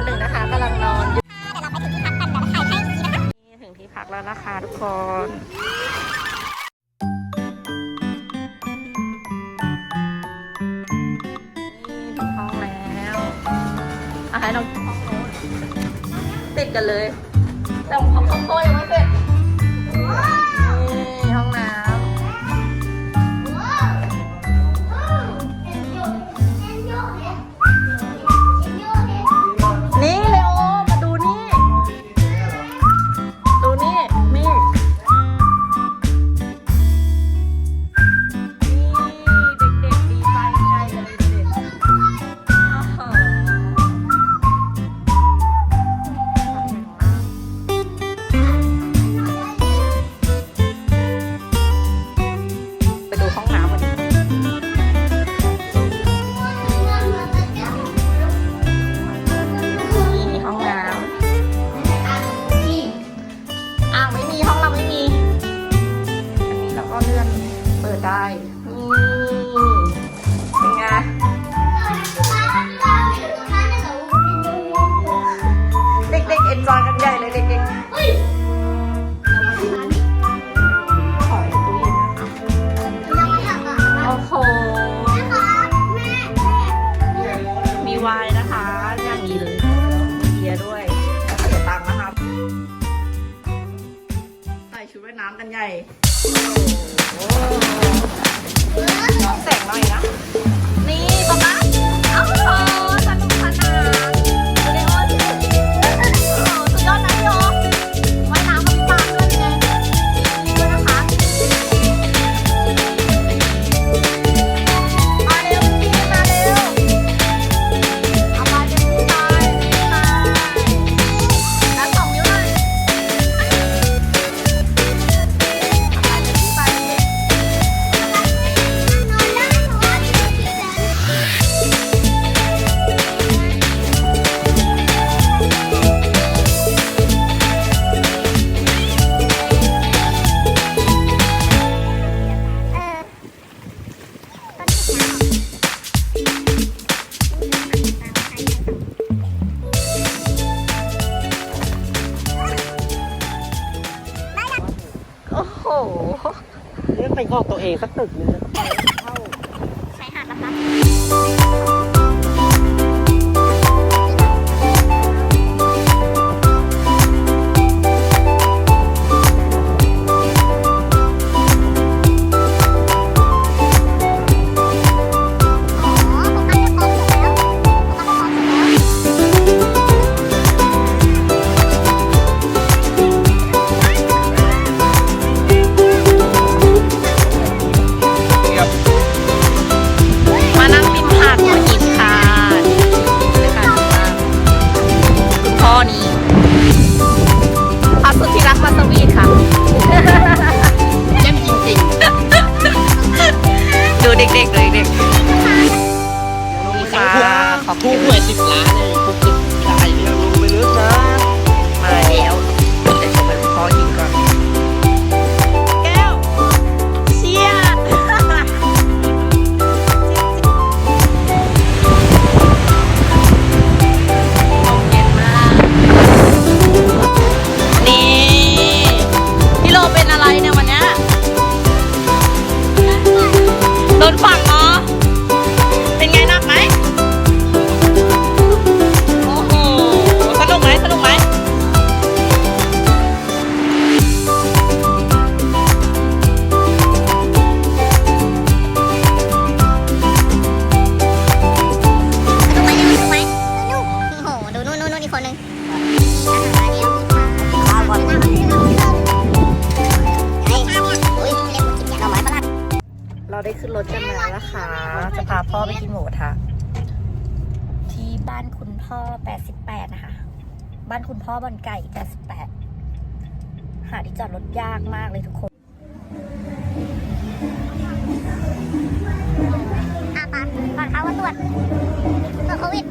นหนึ่งนะคะกำลังนอนอยู่เนี่ถึงที่พักแล้วนะคะทุกคนนี่ถึงห้องแล้วอาห้รเราติดกันเลยแต่ของของโตยังไม่เสร็จ เลือกเปนองตัวเองสักตึกนึงนะใช้หาดนะคะ ขึ้นรถกันมาแล้วค่ะ จะพาพ่อไปกินหมูกระทะที่บ้านคุณพ่อ 88 นะคะ บ้านคุณพ่อบอนไก่ 88 หาที่จอดรถยากมากเลยทุกคนอาปาก่อนเขาว่าตรวจตรวจโควิด